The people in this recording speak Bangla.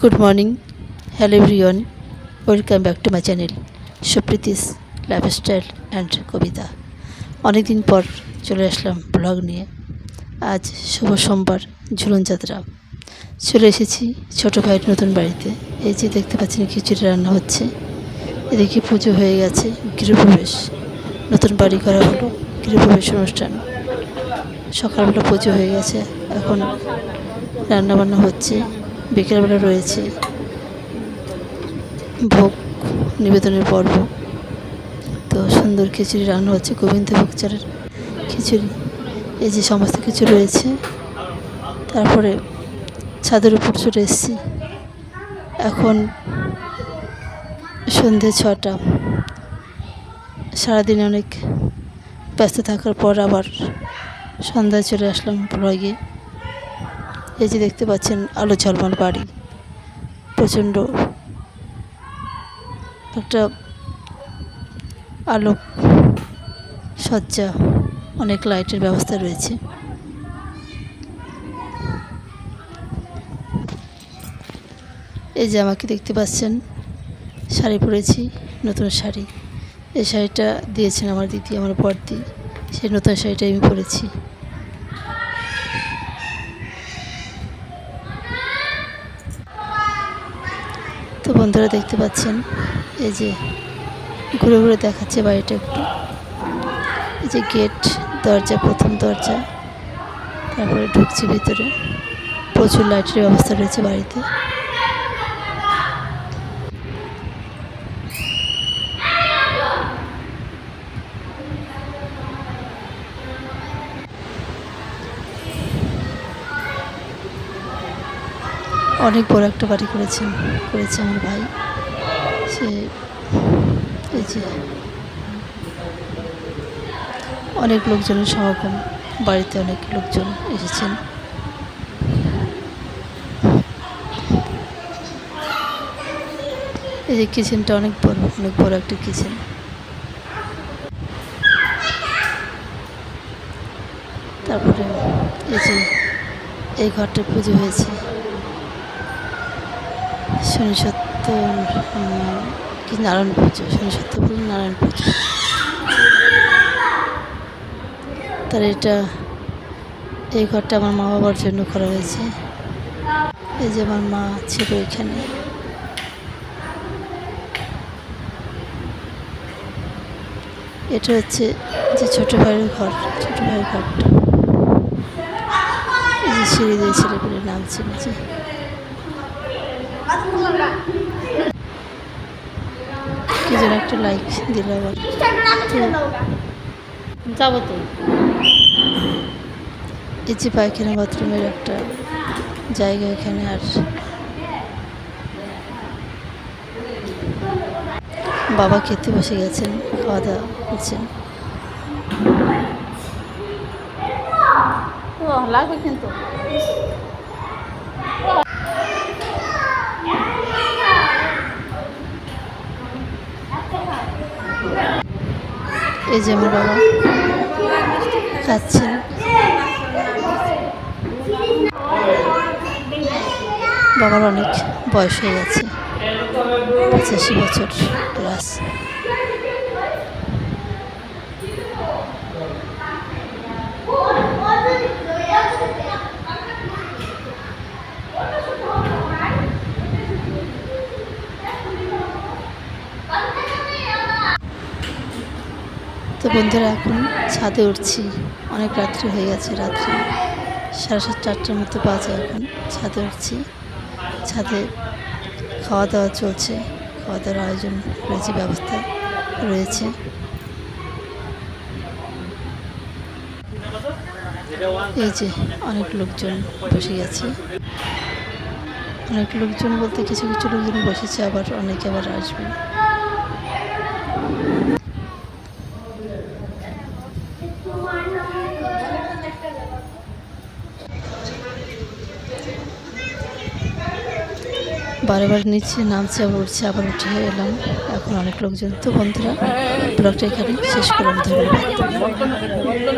Good morning hello everyone welcome back to my channel Supriti's lifestyle and Kabita অনেক দিন পর চলে আসলাম ব্লগ নিয়ে। আজ শুভ সোমবার, ঝুলন যাত্রা। চলে এসেছি ছোটো ভাইয়ের নতুন বাড়িতে। এই যে দেখতে পাচ্ছেন, খিচুড়ি রান্না হচ্ছে। এদিকে পুজো হয়ে গেছে, গৃহপ্রবেশ। নতুন বাড়ি করা হলো, গৃহপ্রবেশ অনুষ্ঠান। সকালবেলা পুজো হয়ে গেছে, এখন রান্নাবান্না হচ্ছে। বিকেলবেলা রয়েছে। ভোগ নিবেদনের পর্ব। তো সুন্দর খিচুড়ি রান্না হচ্ছে গোবিন্দভোগ চালের খিচুড়ি। এই যে সমস্ত কিছু রয়েছে। তারপরে ছাদের উপর চলে এসেছি। এখন সন্ধে ছটা। সারাদিন অনেক ব্যস্ত থাকার পর আবার সন্ধ্যায় চলে আসলাম ব্লগে। এই যে দেখতে পাচ্ছেন আলো ঝলমল বাড়ি। প্রচণ্ড একটা আলোক সজ্জা, অনেক লাইটের ব্যবস্থা রয়েছে। এই যে আমাকে দেখতে পাচ্ছেন, শাড়ি পরেছি, নতুন শাড়ি। এই শাড়িটা দিয়েছেন আমার দিদি, আমার বর্দি সেই নতুন শাড়িটা আমি পরেছি। তো বন্ধুরা দেখতে পাচ্ছেন, এই যে ঘুরে ঘুরে দেখাচ্ছে বাড়িটা একটু। এই যে গেট, দরজা, প্রথম দরজা, তারপরে ঢুকছি ভিতরে। প্রচুর লাইটের ব্যবস্থা রয়েছে বাড়িতে। অনেক বড় একটা বাড়ি করেছেন করেছে আমার ভাই। সে এই যে অনেক লোকজনের সমাগম, বাড়িতে অনেক লোকজন এসেছেন। এই যে কিচেনটা অনেক বড় অনেক বড় একটা কিচেন। তারপরে এই যে এই ঘরটা পুজো হয়েছে। শনি সত্য উম, কি নারায়ণ পুজো শনি সত্য বলুন নারায়ণ পুজো তার এটা এই ঘরটা আমার মা বাবার জন্য করা হয়েছে এই যে আমার মা ছিল এখানে এটা হচ্ছে যে ছোটো ভাইয়ের ঘর ছোটো ভাইয়ের ঘরটা এই যে সিঁড়ি দিয়ে ছেলেপেলে নামছে নিচে কি যেন একটা লাইক দিল আবার যাব তো। এই যে পায়খানা বাথরুমের একটা জায়গা এখানে আর বাবা খেতে বসে গেছেন খাওয়া দাওয়া করছেন। লাগবে কিন্তু। এই যে আমার বাবা। খাচ্ছেন বাবার অনেক বয়স হয়ে গেছে পঁচাশি বছর প্লাস তো বন্ধুরা, এখন ছাদে উঠছি। অনেক রাত্রি হয়ে গেছে, রাত্রি সাড়ে সাত চারটার মতো বাজে এখন। ছাদে উঠছি। ছাদে খাওয়া দাওয়া চলছে। খাওয়া দাওয়ার আয়োজন রয়েছে ব্যবস্থা রয়েছে। এই যে অনেক লোকজন বসে গেছে। অনেক লোকজন বলতে কিছু কিছু লোকজন বসেছে, আবার অনেকে আবার আসবে। বারে বারে নিচে নামছে, আবার উঠছে, আবার উঠে এলাম। এখন অনেক লোকজন। তো বন্ধুরা, ব্লগটা এখানে শেষ করলাম ধন্যবাদ